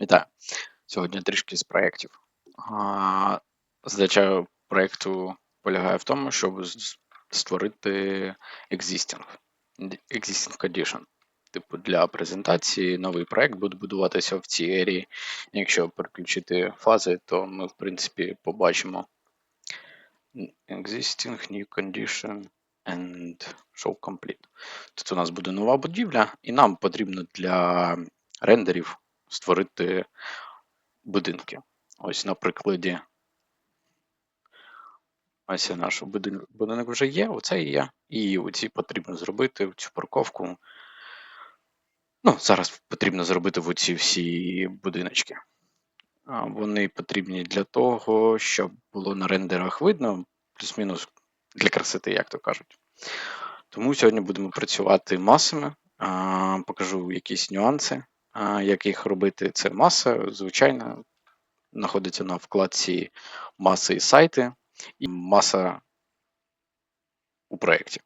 Вітаю. Сьогодні трішки з проєктів. Задача проєкту полягає в тому, щоб створити existing, existing condition. Типу для презентації новий проєкт буде будуватися в цій ерії. Якщо переключити фази, то ми, в принципі, побачимо existing new condition and show complete. Тут у нас буде нова будівля, і нам потрібно для рендерів створити будинки. Ось на прикладі. Ось наш будинок, вже є, оце і є. І оці потрібно зробити цю парковку. Ну, зараз потрібно зробити в оці всі будиночки. Вони потрібні для того, щоб було на рендерах видно, плюс-мінус для красоти, як то кажуть. Тому сьогодні будемо працювати масами. Покажу якісь нюанси, а, як їх робити. Це маса, звичайно, знаходиться на вкладці маси і сайти, і маса у проєкті.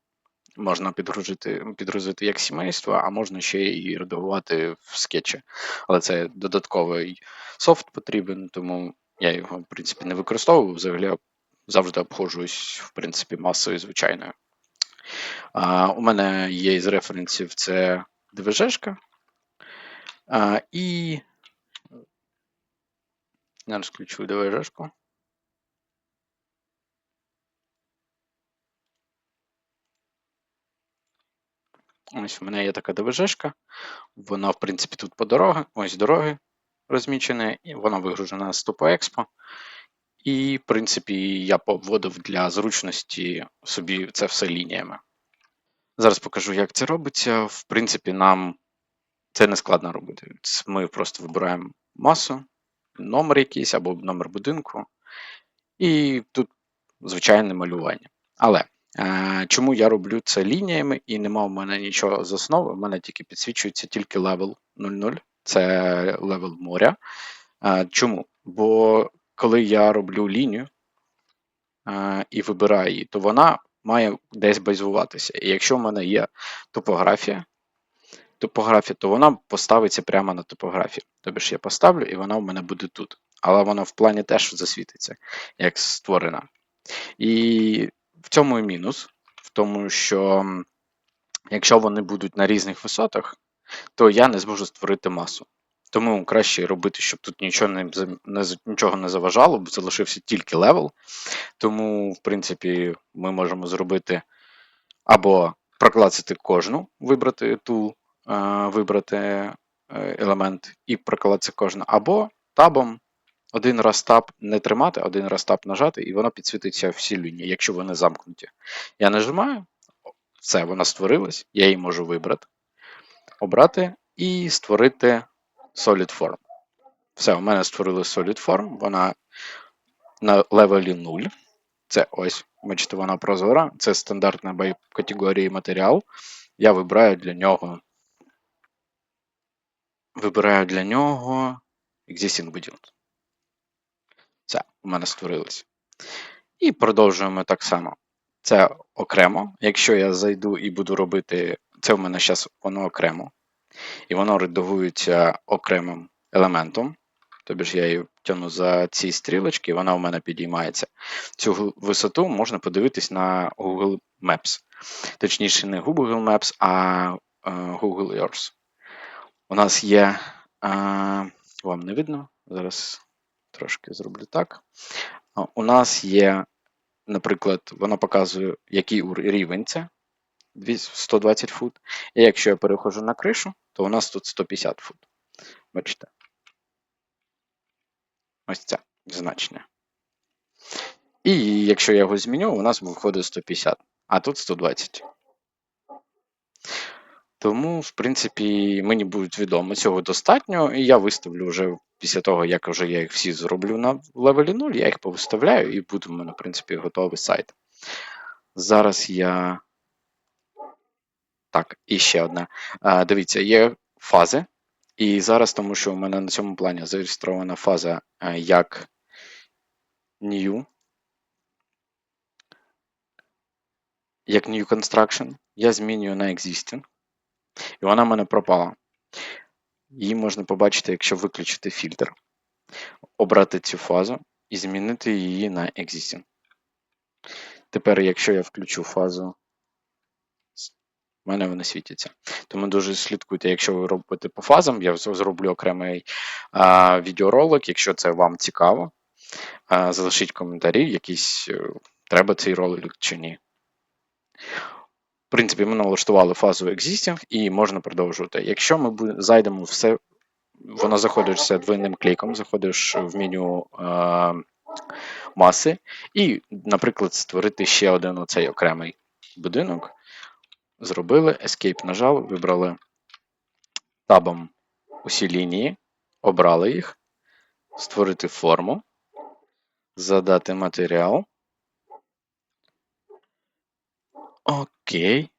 Можна підгрузити, підгрузити як сімейство, а можна ще і редагувати в скетчі. Але це додатковий софт потрібен, тому я його, в принципі, не використовую. Взагалі завжди обходжуюсь, в принципі, масою звичайною. У мене є із референсів це DVG-шка. А, і я розключу DVG-шку. Ось в мене є така ДВЖшка. Вона, в принципі, тут по дорогах, ось дороги розмічені, і вона вигружена з Тупо Експо. І, в принципі, я обводив для зручності собі це все лініями. Зараз покажу, як це робиться. В принципі, нам це не складно робити. Ми просто вибираємо масу, номер якийсь або номер будинку, і тут звичайне малювання. Але е, чому я роблю це лініями і нема в мене нічого з основи, в мене тільки підсвічується тільки левел 0,0, це левел моря. Е, чому? Бо коли я роблю лінію е, і вибираю її, то вона має десь базуватися. І якщо в мене є топографія, топографія, то вона поставиться прямо на топографію. Тобто я поставлю, і вона в мене буде тут. Але вона в плані теж засвітиться, як створена. І в цьому і мінус, в тому, що якщо вони будуть на різних висотах, то я не зможу створити масу. Тому краще робити, щоб тут нічого не, не, нічого не заважало, бо залишився тільки левел. Тому, в принципі, ми можемо зробити або проклацати кожну, вибрати тул, е, вибрати е, елемент і проклацати кожну, або табом один раз таб не тримати, один раз таб нажати, і воно підсвітиться всі лінії, якщо вони замкнуті. Я нажимаю, все, вона створилась, я її можу вибрати, обрати і створити Solid Form. Все, у мене створили Solid Form, вона на левелі 0. Це ось, бачите, вона прозора. Це стандартна категорії матеріал. Я вибираю для нього. Вибираю для нього Existing Building. Це у мене створилось. І продовжуємо так само. Це окремо. Якщо я зайду і буду робити, це в мене зараз воно окремо. І воно редагується окремим елементом. Тобі ж я її тягну за ці стрілочки, і вона у мене підіймається. Цю висоту можна подивитись на Google Maps. Точніше, не Google Maps, а е, Google Earth. У нас є. е, Вам не видно? Зараз трошки зроблю так. А, У нас є, наприклад, вона показує, який рівень це 120 фут. І якщо я переходжу на кришу, то у нас тут 150 фут. Бачите? Ось це значення. І якщо я його зміню, у нас виходить 150, а тут 120. Тому, в принципі, мені будуть відомо цього достатньо, і я виставлю вже після того, як вже я їх всі зроблю на левелі 0, я їх повиставляю, і буде в мене, в принципі, готовий сайт. Зараз я. Так, і ще одне. А, Дивіться, є фази. І зараз, тому що у мене на цьому плані зареєстрована фаза е, як new, як new construction, я змінюю на existing, і вона в мене пропала. Її можна побачити, якщо виключити фільтр, обрати цю фазу і змінити її на Existing. Тепер, якщо я включу фазу, в мене вони світяться. Тому дуже слідкуйте, якщо ви робите по фазам, я зроблю окремий а, відеоролик, якщо це вам цікаво. А, залишіть коментарі, якісь е, треба цей ролик чи ні. В принципі, ми налаштували фазу Existing і можна продовжувати. Якщо ми зайдемо в все, воно заходишся двойним кліком, заходиш в меню е, маси, і, наприклад, створити ще один оцей окремий будинок. Зробили, Escape нажали, вибрали табом усі лінії, обрали їх, створити форму, задати матеріал. Окей.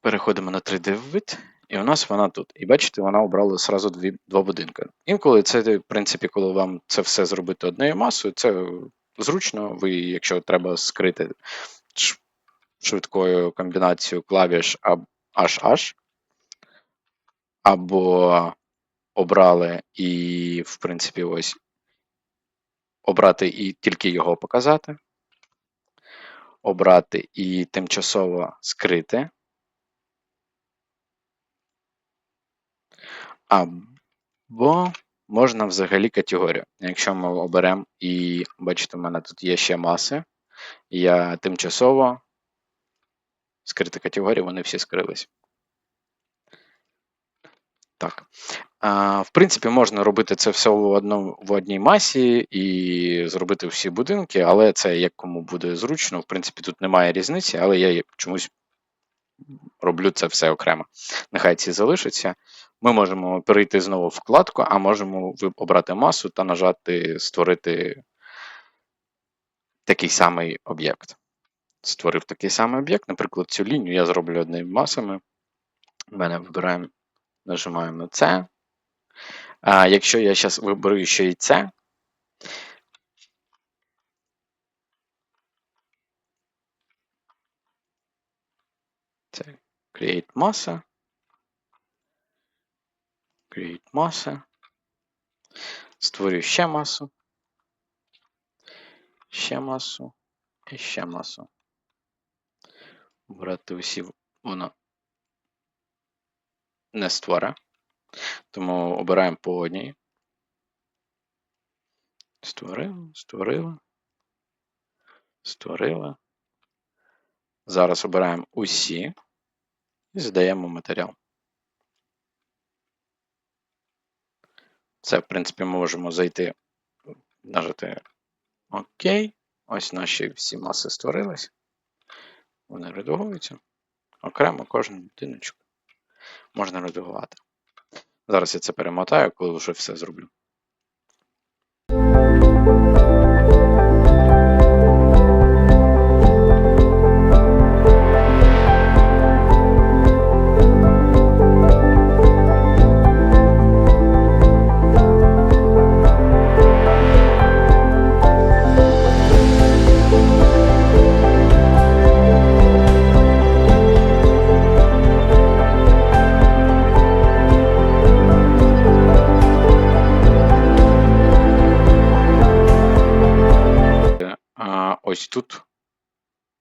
Переходимо на 3D вид, і у нас вона тут. І бачите, вона обрала сразу дві, два будинки. Інколи це, в принципі, коли вам це все зробити однією масою, це зручно. Ви, якщо треба скрити швидкою комбінацією клавіш аб- HH, або обрали і, в принципі, ось обрати і тільки його показати, обрати і тимчасово скрити. Або можна взагалі категорію. Якщо ми оберемо і бачите, в мене тут є ще маси, я тимчасово скрити категорії, вони всі скрились. Так. В принципі, можна робити це все в, одному, в одній масі і зробити всі будинки, але це як кому буде зручно. В принципі, тут немає різниці, але я чомусь роблю це все окремо. Нехай ці залишаться. Ми можемо перейти знову в вкладку, а можемо обрати масу та нажати Створити такий самий об'єкт. Створив такий самий об'єкт, наприклад, цю лінію я зроблю одними масами. У мене вибираємо, нажимаємо на це. А якщо я зараз виберу ще і це, це Create маса. Create маса. Створю ще масу. Ще масу. І ще масу. Брати усі воно не створе. Тому обираємо по одній. Створили, створили. Створили. Зараз обираємо усі і задаємо матеріал. Це, в принципі, ми можемо зайти, нажати ОК. Ось наші всі маси створились. Вони редагуються. Окремо кожен будиночок можна редагувати. Зараз я це перемотаю, коли вже все зроблю.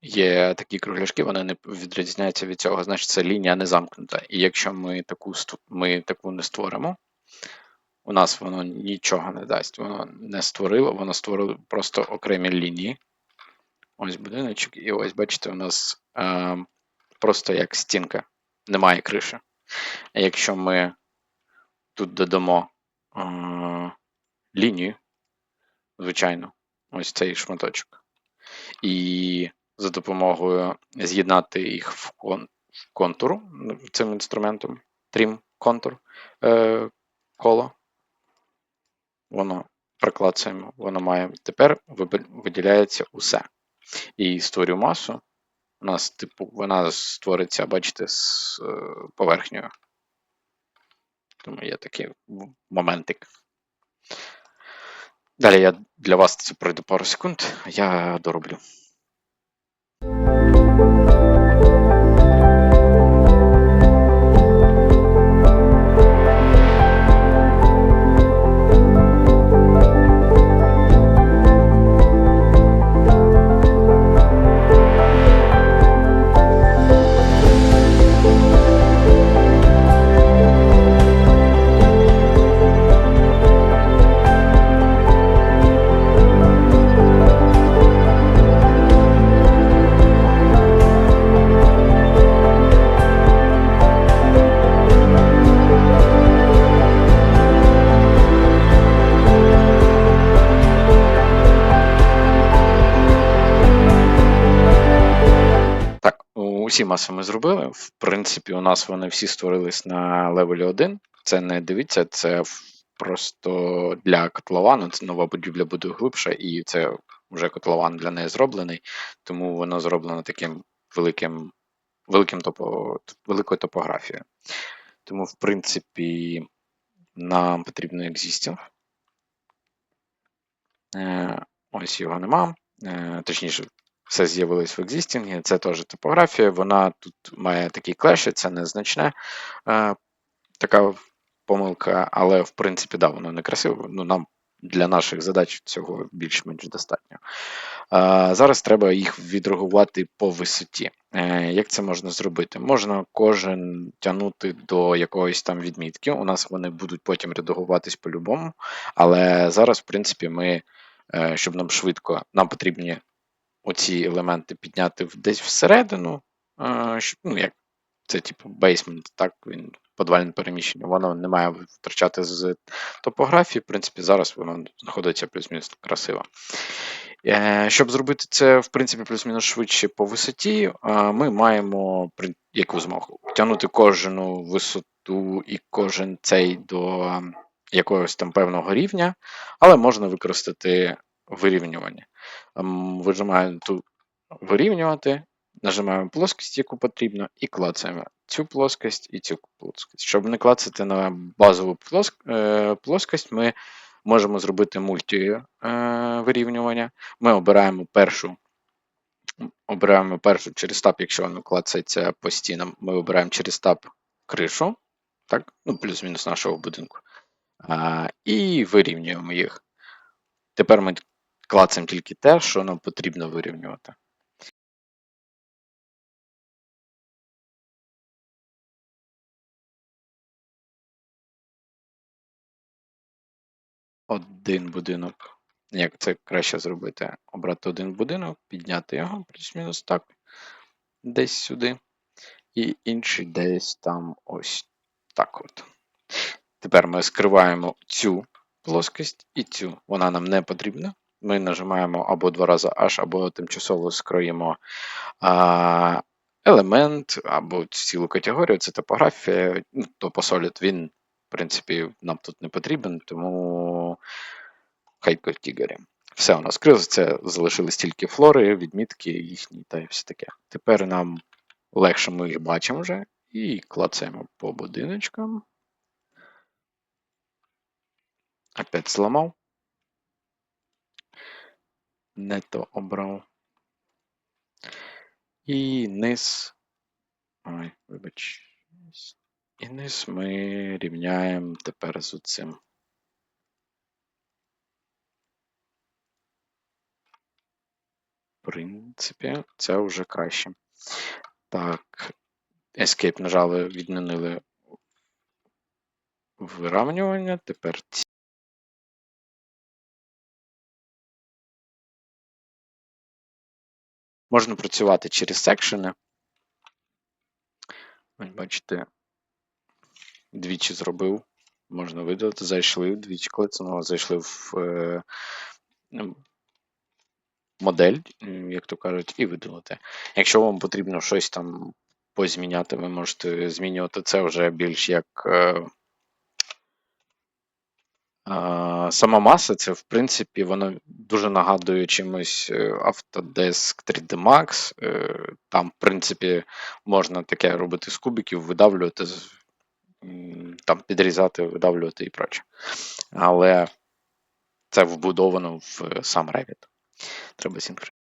Є такі кругляшки, вони не відрізняються від цього, значить це лінія не замкнута. І якщо ми таку, ми таку не створимо, у нас воно нічого не дасть. Воно не створило, воно створило просто окремі лінії. Ось будиночок, і ось, бачите, у нас е, просто як стінка, немає криші. А якщо ми тут додамо е, лінію, звичайно, ось цей шматочок, і за допомогою з'єднати їх в, контур цим інструментом, Trim контур е, коло, воно проклацаємо, воно має тепер виділяється усе. І створю масу. У нас, типу, вона створиться, бачите, з е, поверхнею. Тому є такий моментик. Далі я для вас це пройду пару секунд, я дороблю. Música усі маси ми зробили. В принципі, у нас вони всі створились на левелі 1. Це не дивіться, це просто для котловану. Це нова будівля буде глибша, і це вже котлован для неї зроблений, тому воно зроблено таким великим, великим топо, великою топографією. Тому, в принципі, нам потрібно existing. Е, ось його нема. Е, точніше, все з'явилось в existing. Це теж топографія. Вона тут має такі клеші, це незначне. Е, така помилка, але в принципі, да, воно не красиво. Ну, нам для наших задач цього більш-менш достатньо. А, Зараз треба їх відреагувати по висоті. Е, Як це можна зробити? Можна кожен тягнути до якоїсь там відмітки. У нас вони будуть потім редагуватись по-любому. Але зараз, в принципі, ми, е, щоб нам швидко, нам потрібні оці елементи підняти десь всередину. е, щоб, Ну, як це, типу, бейсмент, так, він подвальне переміщення, воно не має втрачати з топографії. В принципі, зараз воно знаходиться плюс-мінус красиво. Е, Щоб зробити це, в принципі, плюс-мінус швидше по висоті, е, ми маємо яку змогу тягнути кожну висоту і кожен цей до якогось там певного рівня, але можна використати вирівнювання. Ем, Вижимаємо тут вирівнювати, нажимаємо плоскость, яку потрібно, і клацаємо цю плоскость і цю плоскость. Щоб не клацати на базову плоск- е, плоскость, ми можемо зробити мульті е. Ми обираємо першу. Обираємо першу через таб, якщо воно клацається по стінам, ми обираємо через таб кришу, так, ну, плюс-мінус нашого будинку. А, і вирівнюємо їх. Тепер ми клацаємо тільки те, що нам потрібно вирівнювати. Один будинок. Як це краще зробити? Обрати один будинок, підняти його плюс-мінус так, десь сюди. І інший десь там ось так от. Тепер ми скриваємо цю плоскость і цю. Вона нам не потрібна. Ми нажимаємо або два рази H, або тимчасово скроїмо а, елемент, або цілу категорію. Це топографія, ну, то Solid він, в принципі, нам тут не потрібен, тому хай категорія. Все у нас скрилось, це залишились тільки флори, відмітки їхні та і все таке. Тепер нам легше ми їх бачимо вже і клацаємо по будиночкам. Опять зламав. Не то обрав. І низ. Ой, вибач. І низ ми рівняємо тепер з цим. В принципі, це вже краще. Так. Escape нажали, відмінили вирівнювання. Тепер Можна працювати через секшени. Бачите, двічі зробив. Можна видалити, зайшли, двічі клицнули, зайшли в е, ну, модель, як то кажуть, і видалити. Якщо вам потрібно щось там позміняти, ви можете змінювати це вже більш як. Е, Сама маса, це в принципі, вона дуже нагадує чимось е, Autodesk 3D Max. Е, Там, в принципі, можна таке робити з кубиків, видавлювати, там підрізати, видавлювати і проче. Але це вбудовано в е, сам Revit. Треба синхронізувати.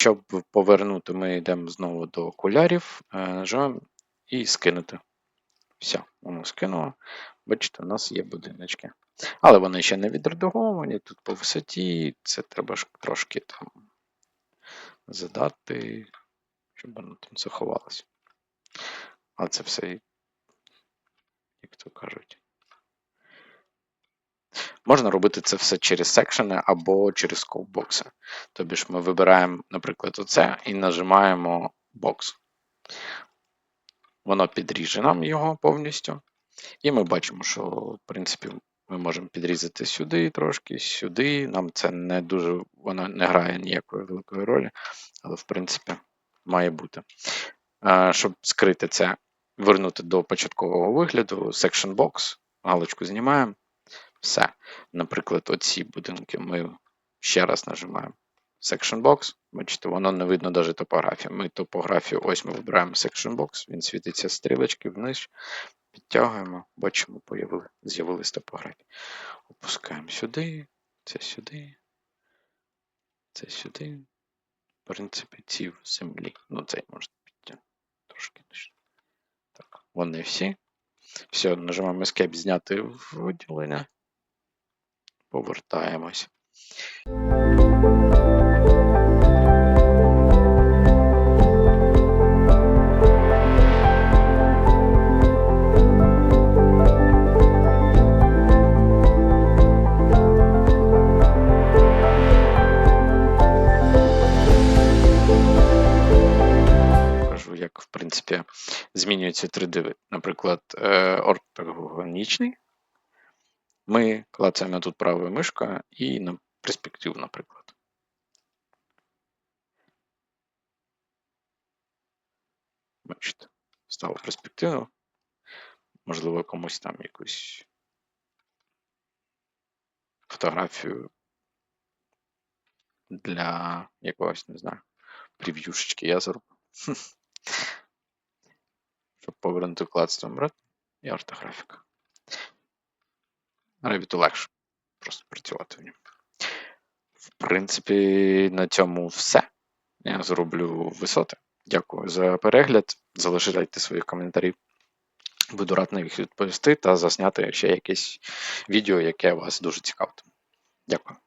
Щоб повернути, ми йдемо знову до окулярів, е, нажимаємо і скинути. Все, воно скинуло. Бачите, у нас є будиночки. Але вони ще не відредаговані, тут по висоті. Це треба трошки там задати, щоб воно там заховалося. А це все, як то кажуть. Можна робити це все через секшени або через ковбокси. Тобі ж ми вибираємо, наприклад, оце і нажимаємо бокс. Воно підріже нам його повністю. І ми бачимо, що, в принципі, ми можемо підрізати сюди трошки, сюди. Нам це не дуже, воно не грає ніякої великої ролі, але, в принципі, має бути. Щоб скрити це, вернути до початкового вигляду, section box, галочку знімаємо. Все. Наприклад, оці будинки ми ще раз нажимаємо Section Box. Бачите, воно не видно навіть топографію. Ми топографію, ось ми вибираємо Section Box, він світиться стрілочки вниз, підтягуємо, бачимо, з'явились топографії. Опускаємо сюди, це сюди, це сюди. В принципі, ці в землі. Ну, цей можна підтягнути трошки нижче. Так, вони всі. Все, нажимаємо Escape зняти виділення. Повертаємось. Як в принципі змінюється 3D. Наприклад, е, ортогонічний. Ми клацаємо тут правою мишкою і на перспективу, наприклад. Бачите, стало перспективу. Можливо, комусь там якусь фотографію для якогось, не знаю, прев'юшечки я зроблю. Щоб повернути вкладство брат і ортографіка. Revit легше просто працювати в ньому. В принципі, на цьому все. Я зроблю висоти. Дякую за перегляд. Залишайте свої коментарі. Буду радий їх відповісти та засняти ще якесь відео, яке вас дуже цікавить. Дякую.